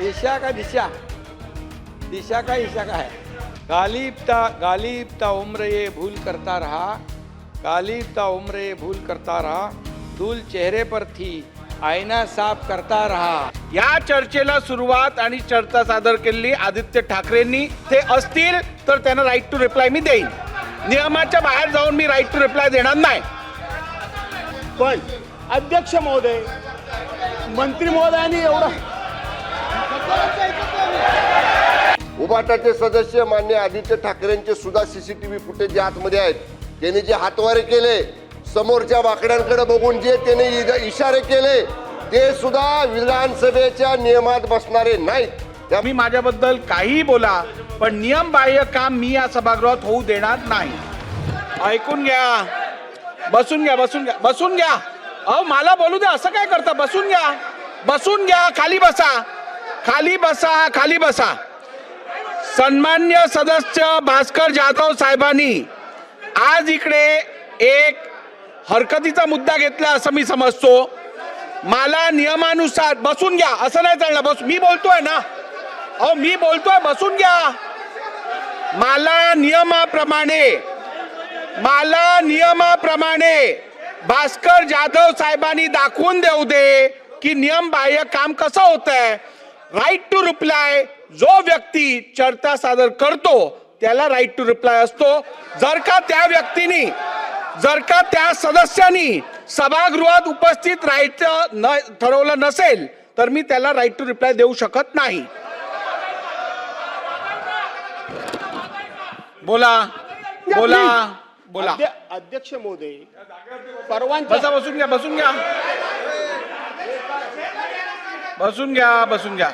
ईशा का दिशा? दिशा का ईशा का है? गालिबता गालिबता उम्र ये भूल करता रहा। गालिबता उम्र ये भूल करता रहा। धूल चेहरे पर थी आईना साफ करता रहा। या चर्चेला सुरुवात आणि चर्चा सादर केलेली आदित्य ठाकरेंनी ते असतील तर त्यांना राईट टू रिप्लाय मी देईन. नियमाच्या बाहेर जाऊन मी राईट टू रिप्लाय देणार नाही. पण अध्यक्ष महोदय मंत्री महोदयांनी एवढं उबाटाचे सदस्य मान्य आदित्य ठाकरेंचे सुद्धा सीसीटीव्ही फुटेज जे आतमध्ये आहेत. त्यांनी जे हातवारे केले समोरच्या वाकड्यांकडे बघून जे त्याने इशारे केले ते सुद्धा विधानसभेच्या नियमात बसणारे नाहीत. मी माझ्याबद्दल काहीही बोला पण नियम बाह्य काम मी या सभागृहात होऊ देणार नाही. ऐकून घ्या. बसून घ्या बसून घ्या बसून घ्या. अहो मला बोलू द्या असं काय करता? बसून घ्या. बसून घ्या खाली बसा. खाली बसा खाली बसा. सन्मान्य सदस्य भास्कर जाधव साहेबांनी आज इकडे एक हरकतीचा मुद्दा घेतला असं मी समजतो. मला नियमानुसार बसून घ्या असं नाही चालणार. बस मी बोलतोय ना? अहो मी बोलतोय बसून घ्या. मला नियमाप्रमाणे मला नियमाप्रमाणे भास्कर जाधव साहेबांनी दाखवून देऊ दे की नियम बाह्य काम कसं होत आहे राईट टू रिप्लाय जो व्यक्ती चर्चा सादर करतो त्याला राईट टू रिप्लाय असतो. जर का त्या व्यक्तीने जर का त्या सदस्यांनी सभागृहात उपस्थित राहायचं न ठरवलं नसेल तर मी त्याला राईट टू रिप्लाय देऊ शकत नाही. बोला बोला बोला. अध्य- अध्यक्ष महोदय परवानगी बसा बसून घ्या बसून घ्या. बसून घ्या बसून घ्या.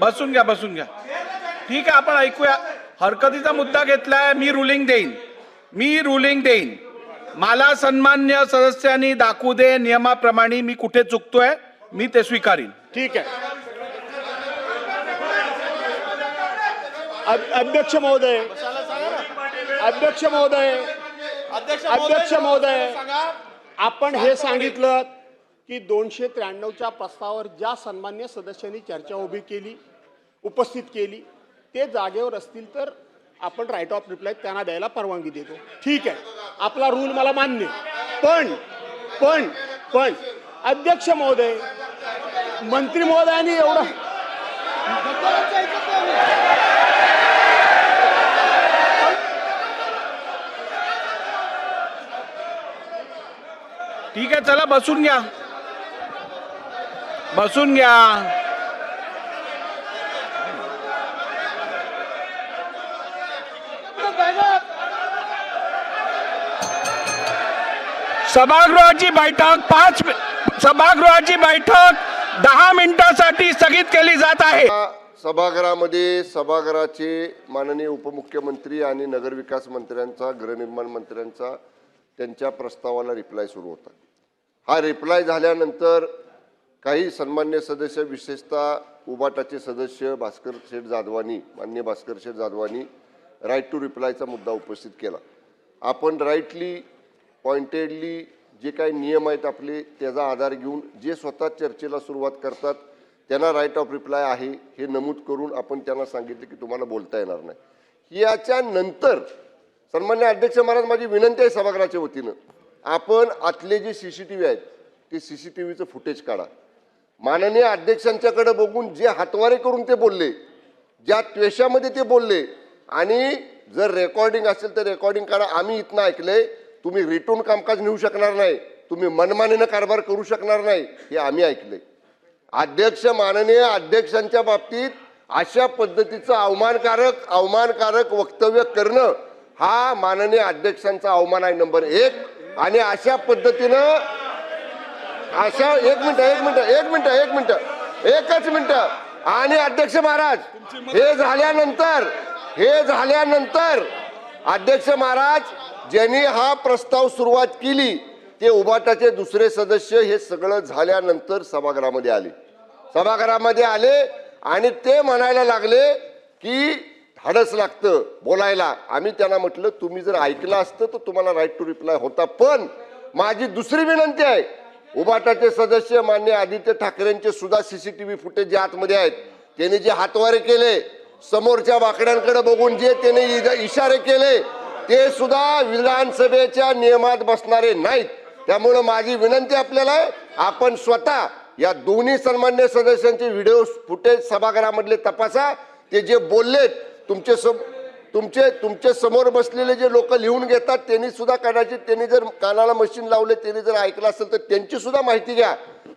बसून घ्या बसून घ्या. ठीक आहे आपण ऐकूया. हरकतीचा मुद्दा घेतलाय मी रुलिंग देईन. मी रुलिंग देईन. मला सन्मान्य सदस्यांनी दाखवू दे नियमाप्रमाणे मी कुठे चुकतोय मी ते स्वीकारीन. ठीक आहे. अध्यक्ष महोदय अध्यक्ष महोदय अध्यक्ष महोदय आपण हे सांगितलं की दोनशे त्र्याण्णवच्या प्रस्तावावर ज्या सन्मान्य सदस्यांनी चर्चा उभी केली उपस्थित केली ते जागेवर असतील तर आपण राईट ऑफ रिप्लाय त्यांना द्यायला परवानगी देतो. ठीक आहे. आपला रूल मला मान्य पण पण पण अध्यक्ष महोदय मंत्री महोदयांनी एवढं ठीक आहे चला बसून घ्या. बसून घ्या. सभागृहाची बैठक पाच सभागृहाची बैठक दहा मिनिटासाठी स्थगित केली जात आहे. सभागृहामध्ये सभागृहाचे माननीय उपमुख्यमंत्री आणि नगरविकास मंत्र्यांचा गृहनिर्माण मंत्र्यांचा त्यांच्या प्रस्तावाला रिप्लाय सुरू होता. हा रिप्लाय झाल्यानंतर काही सन्मान्य सदस्य विशेषतः उबाटाचे सदस्य भास्कर शेठ जाधवानी मान्य भास्कर शेठ जाधवानी राईट टू रिप्लायचा मुद्दा उपस्थित केला. आपण राईटली पॉइंटेडली जे काही नियम आहेत आपले त्याचा आधार घेऊन जे स्वतः चर्चेला सुरुवात करतात त्यांना राईट ऑफ रिप्लाय आहे हे नमूद करून आपण त्यांना सांगितलं की तुम्हाला बोलता येणार नाही. याच्या नंतर सन्मान्य अध्यक्ष महाराज माझी विनंती आहे सभागृहाच्या वतीनं आपण आतले जे सी सी टी व्ही आहेत ते सी सी टी व्हीचं फुटेज काढा. माननीय अध्यक्षांच्याकडे बघून जे हातवारे करून ते बोलले ज्या त्वेषामध्ये ते बोलले आणि जर रेकॉर्डिंग असेल तर रेकॉर्डिंग करा. आम्ही इथनं ऐकलंय तुम्ही रिटून कामकाज नेऊ शकणार नाही तुम्ही मनमानीनं कारभार करू शकणार नाही हे आम्ही ऐकले अध्यक्ष माननीय अध्यक्षांच्या बाबतीत अशा पद्धतीचं अवमानकारक अवमानकारक वक्तव्य करणं हा माननीय अध्यक्षांचा अवमान आहे नंबर एक. आणि अशा पद्धतीनं अशा एक मिनिट एक मिनिट एक मिनिट एक मिनिट. एकच मिनिट. आणि अध्यक्ष महाराज हे झाल्यानंतर हे झाल्यानंतर अध्यक्ष महाराज ज्यांनी हा प्रस्ताव सुरुवात केली ते उभाटाचे दुसरे सदस्य हे सगळं झाल्यानंतर सभागृहामध्ये आले. सभागृहामध्ये आले आणि ते म्हणायला लागले की धाडस लागतं बोलायला. आम्ही त्यांना म्हटलं तुम्ही जर ऐकलं असतं तर तुम्हाला राईट टू रिप्लाय होता. पण माझी दुसरी विनंती आहे उबाटाचे सदस्य मान्य आदित्य ठाकरेंचे सुद्धा सीसीटीव्ही फुटेज जे आतमध्ये आहेत त्यांनी जे हातवारे केले समोरच्या वाकड्यांकडे बघून जे त्याने इशारे केले ते सुद्धा विधानसभेच्या नियमात बसणारे नाहीत. त्यामुळं माझी विनंती आपल्याला आहे आपण स्वतः या दोन्ही सन्मान्य सदस्यांचे व्हिडिओ फुटेज सभागृहामधले तपासा. ते जे बोललेत तुमचे सम तुमचे तुमचे समोर बसलेले जे लोक लिहून घेतात त्यांनी सुद्धा कदाचित त्यांनी जर कानाला मशीन लावले त्यांनी जर ऐकलं असेल तर त्यांची सुद्धा माहिती घ्या.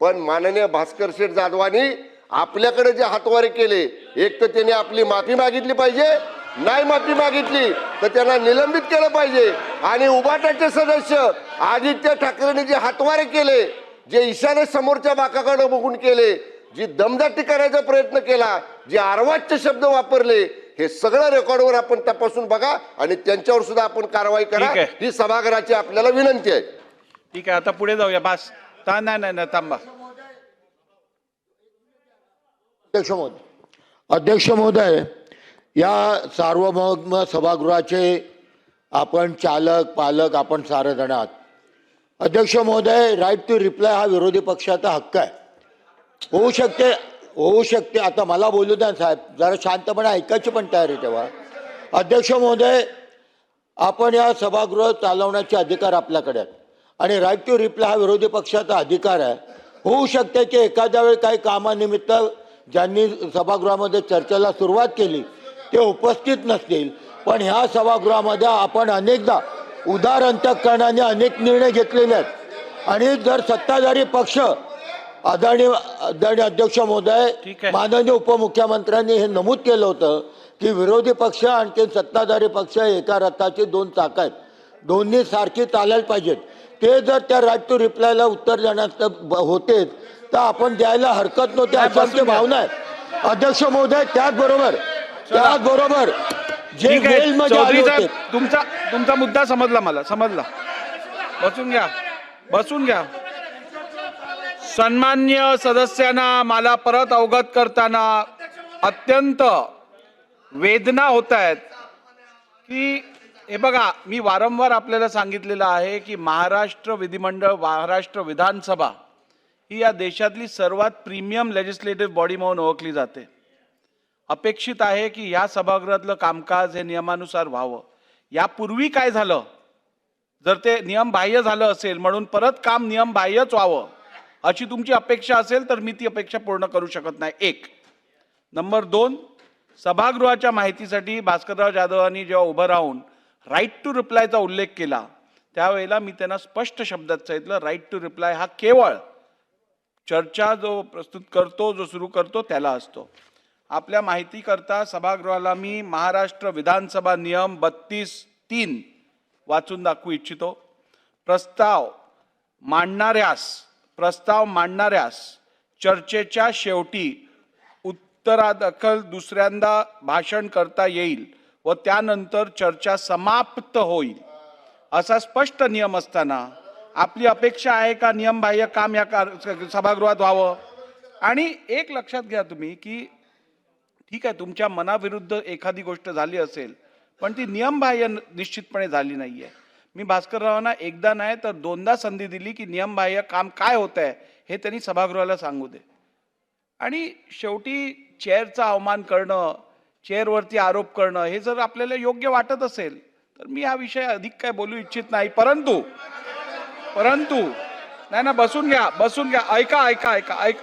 पण माननीय भास्कर शेठ जाधवानी आपल्याकडे जे हातवारे केले एक तर त्यांनी आपली माफी मागितली पाहिजे नाही माफी मागितली तर त्यांना निलंबित केलं पाहिजे. आणि उबाटाचे सदस्य आदित्य ठाकरेंनी जे हातवारे केले जे ईशाने समोरच्या बाकाकडे बघून केले जी दमदाटी करायचा प्रयत्न केला जे आर्वाच्य शब्द वापरले हे सगळं रेकॉर्डवर आपण तपासून बघा आणि त्यांच्यावर सुद्धा आपण कारवाई करा. ठीक आहे. ही सभागृहाची आपल्याला विनंती आहे. ठीक आहे आता पुढे जाऊया. बास. ता नाही नाही नाही थांबा. अध्यक्ष महोदय अध्यक्ष महोदय या सार्वभौम सभागृहाचे आपण चालक पालक आपण सारे जण आहात. अध्यक्ष महोदय राईट टू रिप्लाय हा विरोधी पक्षाचा हक्क आहे. होऊ शकते होऊ शकते. आता मला बोलू द्या साहेब. जरा शांतपणे ऐकायची पण तयारी तेव्हा अध्यक्ष महोदय आपण या सभागृह चालवण्याचे अधिकार आपल्याकडे आहेत. आणि राईट टू रिप्लाय हा विरोधी पक्षाचा अधिकार आहे. होऊ शकते की एखाद्या वेळी काही कामानिमित्त ज्यांनी सभागृहामध्ये चर्चेला सुरुवात केली ते उपस्थित नसतील. पण ह्या सभागृहामध्ये आपण अनेकदा उदार अंतकरणाने अनेक निर्णय घेतलेले आहेत. आणि जर सत्ताधारी पक्ष आदरणीय आदरणीय अध्यक्ष महोदय. माननीय उपमुख्यमंत्र्यांनी हे नमूद केलं होतं की विरोधी पक्ष आणखी सत्ताधारी पक्ष एका रथाची दोन चाक आहेत. दोन्ही सारखी चालायला पाहिजेत. ते जर त्या राईट टू रिप्लायला उत्तर देण्यात ब- होते तर आपण द्यायला हरकत नव्हती अशी आमची. भावना आहे. अध्यक्ष महोदय त्याचबरोबर त्याचबरोबर जे साहेब तुमचा तुमचा मुद्दा समजला मला समजला. बसून घ्या. बसून घ्या. सन्मान्य सदस्यांना मला परत अवगत करताना अत्यंत वेदना होत आहेत की हे बघा मी वारंवार आपल्याला सांगितलेलं आहे की महाराष्ट्र विधिमंडळ महाराष्ट्र विधानसभा ही या देशातली सर्वात प्रीमियम लेजिस्लेटिव्ह बॉडी म्हणून ओळखली जाते. अपेक्षित आहे की या सभागृहातलं कामकाज हे नियमानुसार व्हावं. यापूर्वी काय झालं? जर ते नियम बाह्य झालं असेल म्हणून परत काम नियम बाह्यच व्हावं. अशी तुमची अपेक्षा असेल तर मी ती अपेक्षा पूर्ण करू शकत नाही. एक. नंबर दोन सभागृहाच्या माहितीसाठी भास्करराव जाधवांनी जेव्हा उभं राहून राईट टू रिप्लायचा उल्लेख केला त्यावेळेला मी त्यांना स्पष्ट शब्दात सांगितलं राईट टू रिप्लाय हा केवळ चर्चा जो प्रस्तुत करतो जो सुरू करतो त्याला असतो. आपल्या माहितीकरता सभागृहाला मी महाराष्ट्र विधानसभा नियम बत्तीस तीन वाचून दाखवू इच्छितो. प्रस्ताव मांडणाऱ्यास प्रस्ताव मांडणाऱ्यास चर्चेच्या शेवटी उत्तरादखल दुसऱ्यांदा भाषण करता येईल व त्यानंतर चर्चा समाप्त होईल. असा स्पष्ट नियम असताना आपली अपेक्षा आहे का? नियमबाह्य काम या कार सभागृहात व्हावं? आणि एक लक्षात घ्या तुम्ही की ठीक आहे तुमच्या मनाविरुद्ध एखादी गोष्ट झाली असेल पण ती नियमबाह्य निश्चितपणे झाली नाही आहे मी भास्कररावांना एकदा नाही तर दोनदा संधी दिली की नियमबाह्य काम काय होत आहे हे त्यांनी सभागृहाला सांगू दे. आणि शेवटी चेअरचा अवमान करणं चेअरवरती आरोप करणं हे जर आपल्याला योग्य वाटत असेल तर मी हा विषय अधिक काय बोलू इच्छित नाही. परंतु परंतु नाही ना बसून घ्या बसून घ्या. ऐका ऐका ऐका ऐक.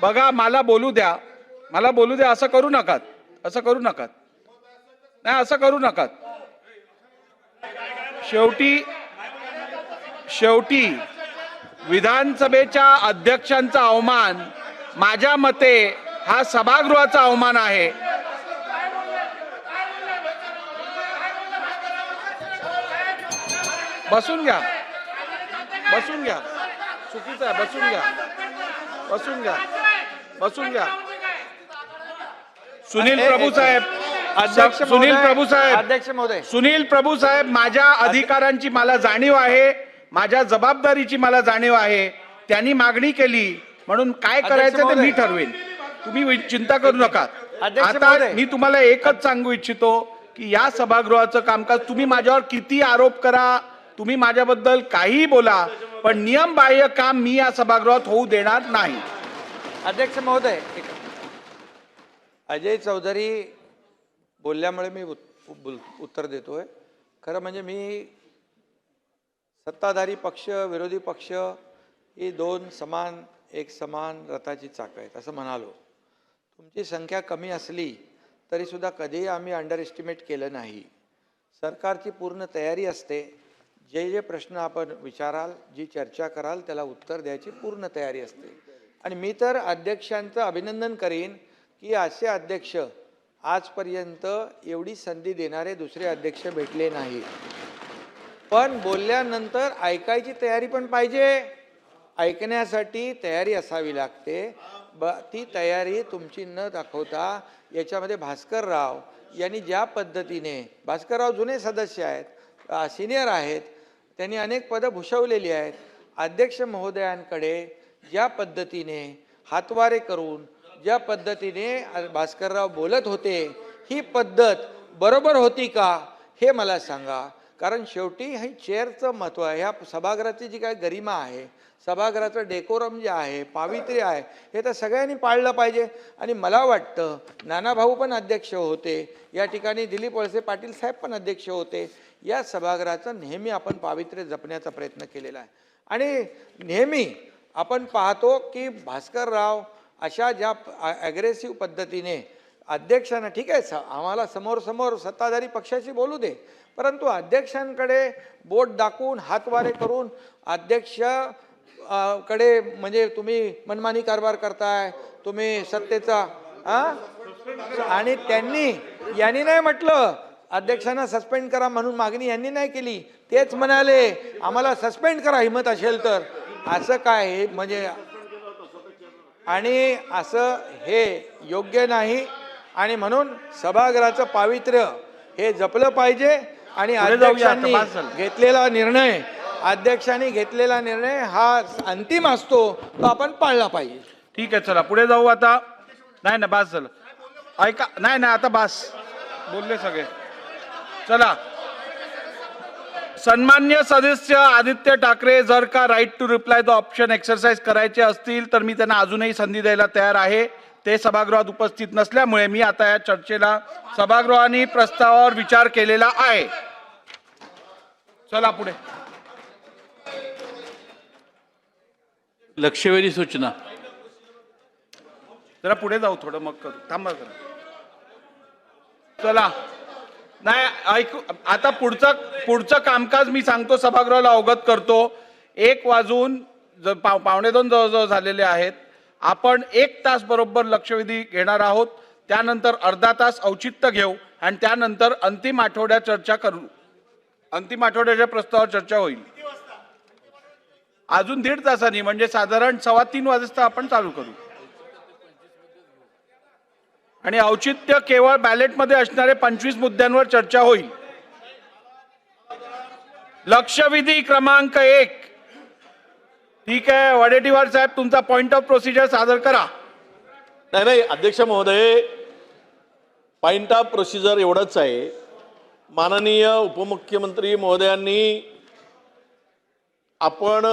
बघा मला बोलू द्या. मला बोलू द्या असं करू नका असं करू नका नाही असं करू नका शेवटी शेवटी विधानसभेच्या अध्यक्षांचा अवमान माझ्या मते हा सभागृहाचा अवमान आहे. बसून घ्या. बसून घ्या. चुकीचं आहे बसून घ्या. बसून घ्या. बसून घ्या. सुनील प्रभू साहेब अध्यक्ष सुनील प्रभू साहेब. अध्यक्ष महोदय. सुनील प्रभू साहेब माझ्या अधिकारांची मला जाणीव आहे माझ्या जबाबदारीची मला जाणीव आहे त्यांनी मागणी केली म्हणून काय करायचं ते. मी ठरवेन. तुम्ही चिंता करू नका. आता. मी तुम्हाला एकच सांगू इच्छितो की या सभागृहाचं कामकाज तुम्ही माझ्यावर किती आरोप करा तुम्ही माझ्याबद्दल काहीही बोला पण नियम बाह्य काम मी या सभागृहात होऊ देणार नाही. अध्यक्ष महोदय अजय चौधरी बोलल्यामुळे मी उत- बोल- उत्तर देतोय. खरं म्हणजे मी सत्ताधारी पक्ष विरोधी पक्ष ही दोन समान एक समान रथाची चाकं आहेत असं म्हणालो. तुमची संख्या कमी असली तरीसुद्धा कधीही आम्ही अंडर एस्टिमेट केलं नाही. सरकारची पूर्ण तयारी असते. जे जे प्रश्न आपण विचाराल जी चर्चा कराल त्याला उत्तर द्यायची पूर्ण तयारी असते. आणि मी तर अध्यक्षांचं अभिनंदन करीन की असे अध्यक्ष आजपर्यंत एवढी संधी देणारे दुसरे अध्यक्ष भेटले नाही. पण बोलल्यानंतर ऐकायची तयारी पण पाहिजे. ऐकण्यासाठी तयारी असावी लागते. ब ती तयारी तुमची न दाखवता याच्यामध्ये भास्करराव यांनी ज्या पद्धतीने भास्करराव जुने सदस्य आहेत सिनियर आहेत त्यांनी अनेक पदं भूषवलेली आहेत. अध्यक्ष महोदयांकडे ज्या पद्धतीने हातवारे करून ज्या पद्धतीने भास्करराव बोलत होते ही पद्धत बरोबर होती का हे मला सांगा. कारण शेवटी हे चेअरचं महत्त्व आहे. ह्या सभागृहाची जी काय गरिमा आहे सभागृहाचं डेकोरम जे आहे पावित्र्य आहे हे तर सगळ्यांनी पाळलं पाहिजे. आणि मला वाटतं नानाभाऊ पण अध्यक्ष होते. या ठिकाणी दिलीप वळसे पाटील साहेब पण अध्यक्ष होते. या सभागृहाचं नेहमी आपण पावित्र्य जपण्याचा प्रयत्न केलेला आहे. आणि नेहमी आपण पाहतो की भास्करराव अशा ज्या ॲग्रेसिव्ह पद्धतीने अध्यक्षांना ठीक आहे स आम्हाला समोर समोर सत्ताधारी पक्षाशी बोलू दे परंतु अध्यक्षांकडे बोट दाखवून हातवारे करून अध्यक्षकडे म्हणजे तुम्ही मनमानी कारभार करताय तुम्ही सत्तेचा आणि त्यांनी यांनी नाही म्हटलं अध्यक्षांना सस्पेंड करा म्हणून मागणी यांनी नाही केली तेच म्हणाले आम्हाला सस्पेंड करा हिंमत असेल तर. असं काय हे म्हणजे आणि असं हे योग्य नाही. आणि म्हणून सभागृहाचं पावित्र्य हे जपलं पाहिजे. आणि अध्यक्षांनी. घेतलेला निर्णय अध्यक्षांनी घेतलेला निर्णय हा अंतिम असतो तो आपण पाळला पाहिजे. ठीक आहे चला पुढे जाऊ आता. नाही ना बास झालं. ऐका नाही नाही आता बास. बोलले सगळे. चला. सन्मान्य सदस्य आदित्य ठाकरे जर का right to reply the option exercise करायचे असतील तर मी त्यांना अजूनही संधी द्यायला तयार आहे. ते सभागृहात उपस्थित नसल्यामुळे मी आता या चर्चेला सभागृहाने प्रस्तावावर विचार केलेला आहे. चला पुढे. लक्षवेधी सूचना. जरा पुढे जाऊ थोडं मग करू. थांबा जरा. चला. नाही ऐकू आता पुढचं पुढचं कामकाज मी सांगतो सभागृहाला अवगत करतो. एक वाजून ज- पाव पावणे दोन जवळजवळ झालेले आहेत. आपण एक तास बरोबर लक्षवेधी घेणार आहोत. त्यानंतर अर्धा तास औचित्य घेऊ आणि त्यानंतर अंतिम आठवड्यात चर्चा करू. अंतिम आठवड्याच्या प्रस्तावावर चर्चा होईल. अजून दीड तासांनी म्हणजे साधारण सव्वा तीन वाजता आपण चालू करू. आणि औचित्य केवळ बॅलेटमध्ये असणारे पंचवीस मुद्द्यांवर चर्चा होईल. लक्षविधी क्रमांक एक. ठीक आहे वडेटीवार साहेब तुमचा पॉइंट ऑफ प्रोसिजर सादर करा. नाही नाही अध्यक्ष महोदय पॉइंट ऑफ प्रोसिजर एवढंच आहे. माननीय उपमुख्यमंत्री महोदयांनी आपण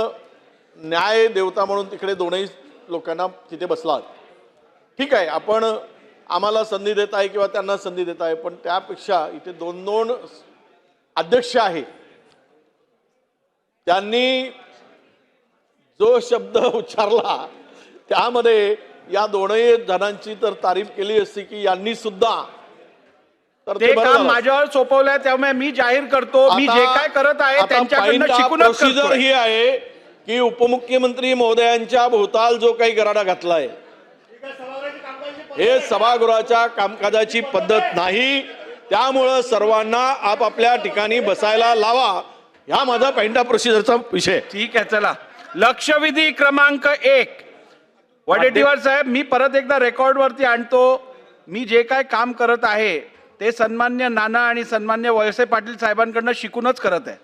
न्याय देवता म्हणून तिकडे दोनही लोकांना तिथे बसलात. ठीक आहे आपण आम्हाला संधी देत आहे किंवा त्यांना संधी देत आहे पण त्यापेक्षा इथे दोन दोन अध्यक्ष आहे. त्यांनी जो शब्द उच्चारला त्यामध्ये या दोनही जणांची तर तारीफ केली असती की यांनी सुद्धा. तर ते काम. माझ्यावर सोपवलंय त्यामुळे मी जाहीर करतो. मी जे काय करत आहे त्यांच्याकडनं करतोय. ही आहे की उपमुख्यमंत्री महोदयांच्या भोवताल जो काही गराडा घातलाय. हे सभागृहाच्या कामकाजाची पद्धत नाही. त्यामुळं सर्वांना आपापल्या ठिकाणी बसायला लावा. हा माझा ऑफ प्रोसिजरचा विषय. ठीक आहे चला. लक्षविधी क्रमांक एक. वडेट्टीवार साहेब मी परत एकदा रेकॉर्ड वरती आणतो. मी जे काय काम करत आहे ते सन्मान्य नाना आणि सन्मान्य वळसे पाटील साहेबांकडनं शिकूनच करत आहे.